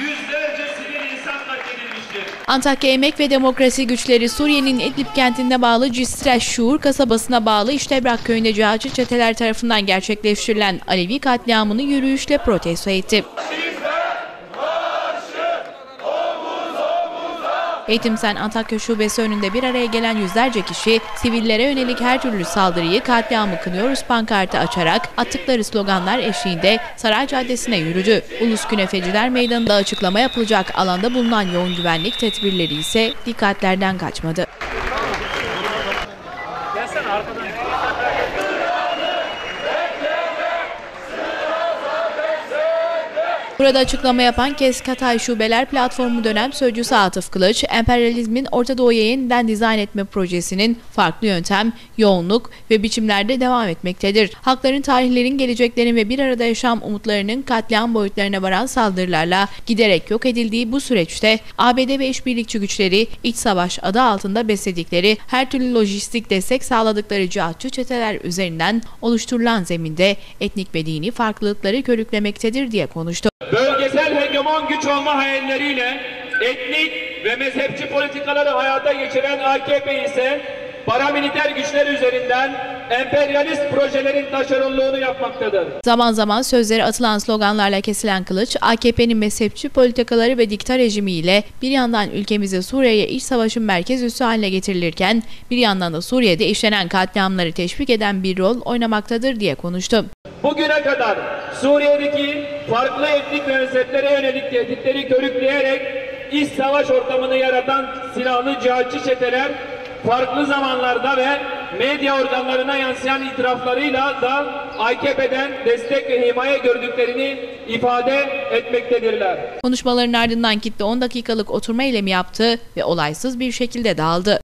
yüzlerce sivil insan katledilmiştir. Antakya Emek ve Demokrasi Güçleri Suriye'nin Idlib kentine bağlı Cistre Şuur kasabasına bağlı İştebrak köyünde cihatçı çeteler tarafından gerçekleştirilen Alevi katliamını yürüyüşle protesto etti. Eğitimsen Antakya Şubesi önünde bir araya gelen yüzlerce kişi sivillere yönelik her türlü saldırıyı katliamı kınıyoruz pankartı açarak attıkları sloganlar eşliğinde Saray Caddesi'ne yürüdü. Ulus Künefeciler Meydanı'nda açıklama yapılacak alanda bulunan yoğun güvenlik tedbirleri ise dikkatlerden kaçmadı. Burada açıklama yapan Keskatay Şubeler Platformu dönem sözcüsü Atıf Kılıç, emperyalizmin Orta Doğu'ya yeniden dizayn etme projesinin farklı yöntem, yoğunluk ve biçimlerde devam etmektedir. Halkların, tarihlerin, geleceklerin ve bir arada yaşam umutlarının katliam boyutlarına varan saldırılarla giderek yok edildiği bu süreçte ABD ve işbirlikçi güçleri iç savaş adı altında besledikleri her türlü lojistik destek sağladıkları cihatçı çeteler üzerinden oluşturulan zeminde etnik ve dini farklılıkları körüklemektedir diye konuştu. Bölgesel hegemon güç olma hayalleriyle etnik ve mezhepçi politikaları hayata geçiren AKP ise paramiliter güçler üzerinden emperyalist projelerin taşeronluğunu yapmaktadır. Zaman zaman sözleri atılan sloganlarla kesilen Kılıç, AKP'nin mezhepçi politikaları ve dikta rejimiyle bir yandan ülkemizi Suriye'ye iç savaşın merkez üssü haline getirilirken bir yandan da Suriye'de işlenen katliamları teşvik eden bir rol oynamaktadır diye konuştu. Bugüne kadar Suriye'deki farklı etnik ve mezheplere yönelik tehditleri körükleyerek iç savaş ortamını yaratan silahlı cihatçı çeteler farklı zamanlarda ve medya organlarına yansıyan itiraflarıyla da AKP'den destek ve himaye gördüklerini ifade etmektedirler. Konuşmaların ardından kitle 10 dakikalık oturma eylemi yaptı ve olaysız bir şekilde dağıldı.